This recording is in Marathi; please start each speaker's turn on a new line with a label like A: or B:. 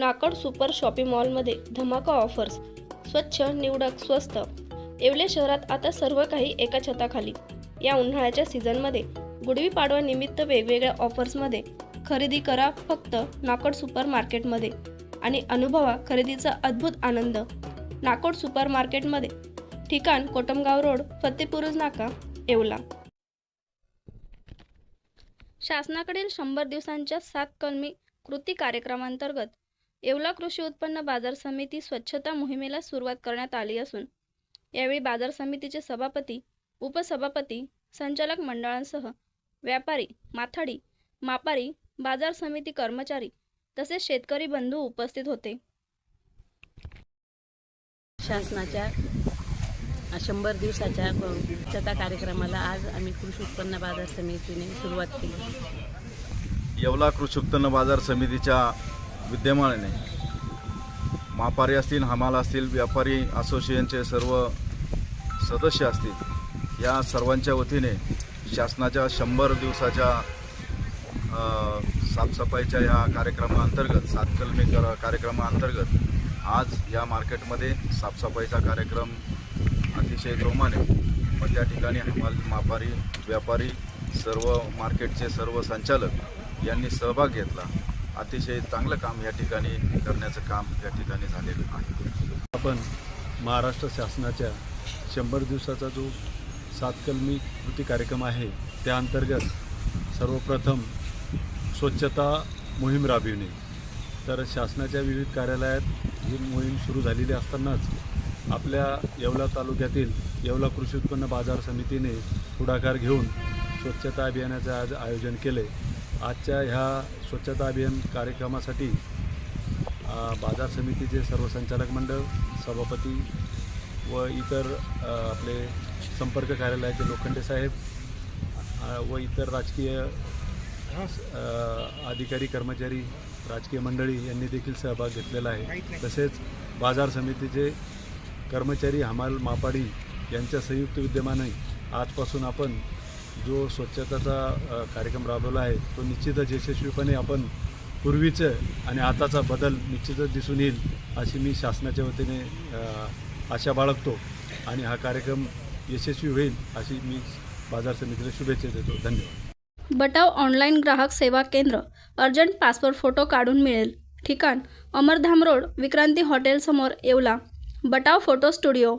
A: नाकड सुपर शॉपिंग मॉलमध्ये धमाका ऑफर्स स्वच्छ निवडक स्वस्त. येवले शहरात आता सर्व काही एका छताखाली. या उन्हाळ्याच्या सीझनमध्ये गुढीपाडवा निमित्त वेगवेगळ्या ऑफर्समध्ये खरेदी करा फक्त नाकड सुपर मार्केटमध्ये आणि अनुभवा खरेदीचा अद्भुत आनंद. नाकोड सुपर मार्केटमध्ये ठिकाण कोटमगाव रोड फतेपुरुज नाका येवला. शासनाकडील शंभर दिवसांच्या सात कलमी कृती कार्यक्रमांतर्गत येवला कृषी उत्पन्न बाजार समिती स्वच्छता मोहिमेला सुरुवात करण्यात आली असून यावेळी बाजार समितीचे सभापती उपसभापती संचालक मंडळांसह व्यापारी माथाडी मापारी बाजार समिती कर्मचारी तसेच शेतकरी बंधू उपस्थित होते.
B: शासनाच्या शंभर दिवसाच्या स्वच्छता कार्यक्रमाला आज आम्ही कृषी उत्पन्न बाजार समितीने सुरुवात केली.
C: येवला कृषी उत्पन्न बाजार समितीच्या विद्यमानाने मापारी असतील हमाल असतील व्यापारी असोसिएशनचे सर्व सदस्य असतील या सर्वांच्या वतीने शासनाच्या शंभर दिवसाच्या साफसफाईच्या या कार्यक्रमाअंतर्गत सातकलमी कर कार्यक्रमाअंतर्गत आज या मार्केटमध्ये साफसफाईचा कार्यक्रम अतिशय जोमाने मग त्या ठिकाणी हमाल मापारी व्यापारी सर्व मार्केटचे सर्व संचालक यांनी सहभाग घेतला. अतिशय चांगलं काम या ठिकाणी करण्याचं काम या ठिकाणी झालेलं आहे.
D: आपण महाराष्ट्र शासनाच्या शंभर दिवसाचा जो सातकलमी कृती कार्यक्रम आहे त्या अंतर्गत सर्वप्रथम स्वच्छता मोहीम राबविणे. तर शासनाच्या विविध कार्यालयात ही मोहीम सुरू झालेली असतानाच आपल्या येवला तालुक्यातील येवला कृषी उत्पन्न बाजार समितीने पुढाकार घेऊन स्वच्छता अभियानाचे आज आयोजन केले. आजच्या ह्या स्वच्छता अभियान कार्यक्रमासाठी बाजार समितीचे सर्व संचालक मंडळ सभापती व इतर आपले संपर्क कार्यालयाचे लोखंडे साहेब व इतर राजकीय अधिकारी कर्मचारी राजकीय मंडळी यांनी देखील सहभाग घेतलेला आहे. तसेच बाजार समितीचे कर्मचारी हमाल मापाडी यांच्या संयुक्त विद्यमाने आजपासून आपण जो स्वच्छताचा कार्यक्रम राबवला आहे तो निश्चितच यशस्वीपणे आपण पूर्वीचं आणि आताचा बदल निश्चितच दिसून येईल अशी मी शासनाच्या वतीने आशा बाळगतो. आणि हा कार्यक्रम यशस्वी होईल अशी मी बाजार समितीला शुभेच्छा देतो. धन्यवाद.
A: बटाव ऑनलाईन ग्राहक सेवा केंद्र अर्जंट पासपोर्ट फोटो काढून मिळेल. ठिकाण अमरधाम रोड विक्रांती हॉटेलसमोर येवला. Batav photo studio.